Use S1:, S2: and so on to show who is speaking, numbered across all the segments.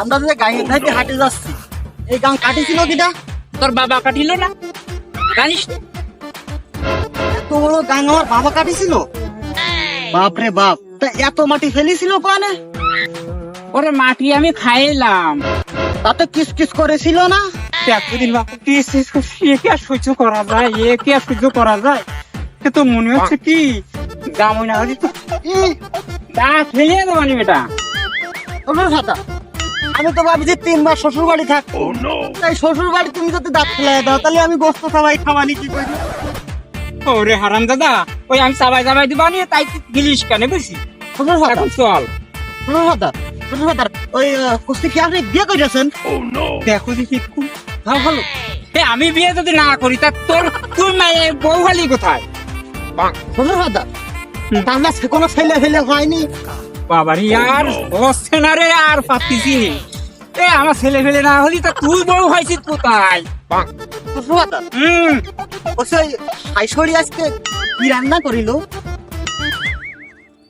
S1: আমরা যে হাটে যাচ্ছি এই গান কাটিছিল কিটা?
S2: তোর বাবা কাটিল না? জানিস?
S1: বড় গান আমার বাবা কাটিছিল? বাপ রে বাপ তা এত মাটি ফেলেছিল কানে?
S2: ওরে মাটি আমি খাইলাম।
S1: তাতে কিস কিস করেছিল না?
S2: এতদিন বাপু কি এ আর সহ্য করা যায়? এ কি আর সহ্য করা যায়? সে তো মনে হচ্ছে কি? গামই না হলে তো
S1: ই,
S2: দা ফেলে দেবো বেটা।
S1: আমি তো ভাবছি তিন মাস শ্বশুর বাড়ি থাক তাই শ্বশুর বাড়ি তুমি যদি দাঁত ফেলাই দাও তাহলে আমি গোস্ত সবাই খাওয়ানি কি করি?
S2: ওরে হারাম দাদা ওই আমি চাবাই চাবাই দিবা নিয়ে তাই গিলিস কেন বুঝছি
S1: শ্বশুর
S2: এখন চল।
S1: শ্বশুর ফাটা শ্বশুর ওই কুস্তি কি আপনি বিয়ে করেছেন
S2: দেখো দেখি খুব ভালো। ভালো আমি বিয়ে যদি না করি তা তোর তুই মায়ে বউ হালি কোথায়?
S1: শ্বশুর তার না কোনো ছেলে ফেলে হয়নি।
S2: বাবারি আর বসছে না রে আর এ আমার ছেলে ফেলে না হলি তা তুই বউ হয়েছিস কোথায়? হুম।
S1: ওই শাইশরি আজকে কি রান্না করিল?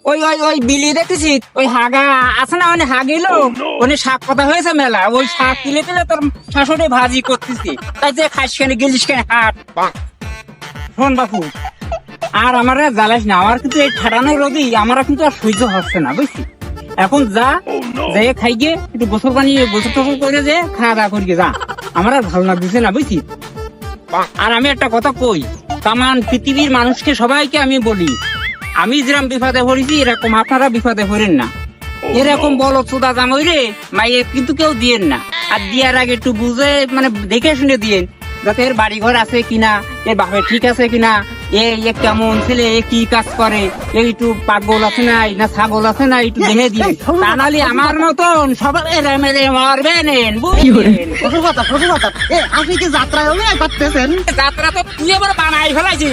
S2: ওই ওই ওই বিলি দেখেছিস? ওই হাগা আছে না মানে হাগিলো? ওনে শাক কথা হয়েছে মেলা ওই শাক তুলে তুলে তোর শাশুড়ি ভাজি করতেছি। তাই যে খাস কেন গেলিস কেন হাট। শোন বাপু আর আমার জ্বালাস না। আমার কিন্তু এই ঠাটানো রোদি আমার কিন্তু আর সহ্য হচ্ছে না, বুঝছি? এখন যা যাই খাই গিয়ে একটু গোসল পানি, গোসল টোসল করে যে খাওয়া দাওয়া করি যা। আমার আর ভালো লাগতেছে না, বুঝছি? আর আমি একটা কথা কই তামান পৃথিবীর মানুষকে সবাইকে আমি বলি, আমি যেরকম বিপদে পড়েছি, এরকম আপনারা বিপদে পড়েন না। এরকম বলো, চোদা জামাই রে, মাইয়ে কিন্তু কেউ দিয়েন না। আর দিয়ার আগে একটু বুঝে মানে দেখে শুনে দিয়েন। যাতে এর বাড়ি ঘর আছে কিনা এর বাপে ঠিক আছে কিনা এ এ কেমন ছেলে এ কি কাজ করে এ একটু পাগল আছে না না ছাগল আছে না একটু দেখে দিন তা নাহলে আমার মতন সবাই এরে মেরে মারবে নেন
S1: শ্বশুর ফাটা এ আপনি কি অভিনয় করতেছেন
S2: যাত্রা তো তুই এবার বানাই ফেলাইছি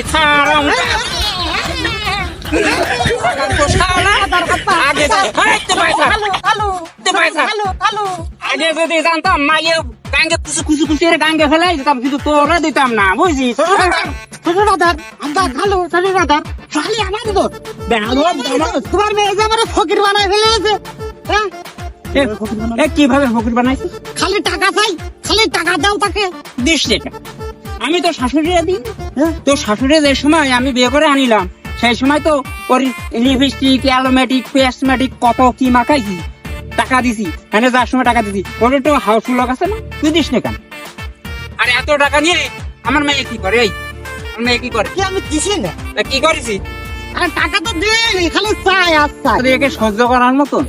S2: আগে যদি জানতাম মাইয়ে গাঙ্গে কুচু কুচু কুচু এর গাঙ্গে ফেলাই দিতাম কিন্তু তোরে দিতাম না
S1: শ্বশুর ফাটা আমরা খালো শ্বশুর ফাটা খালি আমার তো তোমার মেয়ে যে আমার ফকির বানায় ফেলেছে হ্যাঁ?
S2: এ কীভাবে ফকির বানাইছিস
S1: খালি টাকা চাই খালি টাকা দাও তাকে
S2: দিস আমি তো শাশুড়ি দিই
S1: হ্যাঁ?
S2: তো শাশুড়ি যে সময় আমি বিয়ে করে আনিলাম সেই সময় তো ওর লিপস্টিক অ্যালোমেটিক পেস্টমেটিক কত কি মাখাইছি। টাকা দিছি। এনে যার সময় টাকা দিছি। ওর একটু হাউসফুল লোক আছে না? তুই দিস না কেন? আর এত টাকা নিয়ে আমার মেয়ে কি করে? এই আমার মেয়ে কি করে?
S1: কি আমি দিছি না?
S2: কি করেছি?
S1: আর টাকা তো দিয়ে খালি চাই আর চাই।
S2: একে সহ্য করার মতন?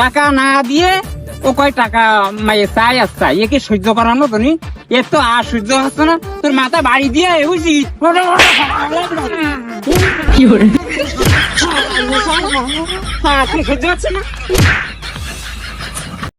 S2: টাকা না দিয়ে ও কয় টাকা মায়ে চাই আর চাই? একে সহ্য করার মতনই? এর তো আর সহ্য হচ্ছে না। তোর মাথা বাড়ি দিয়ে বুঝছি কি সহ্য হচ্ছে না।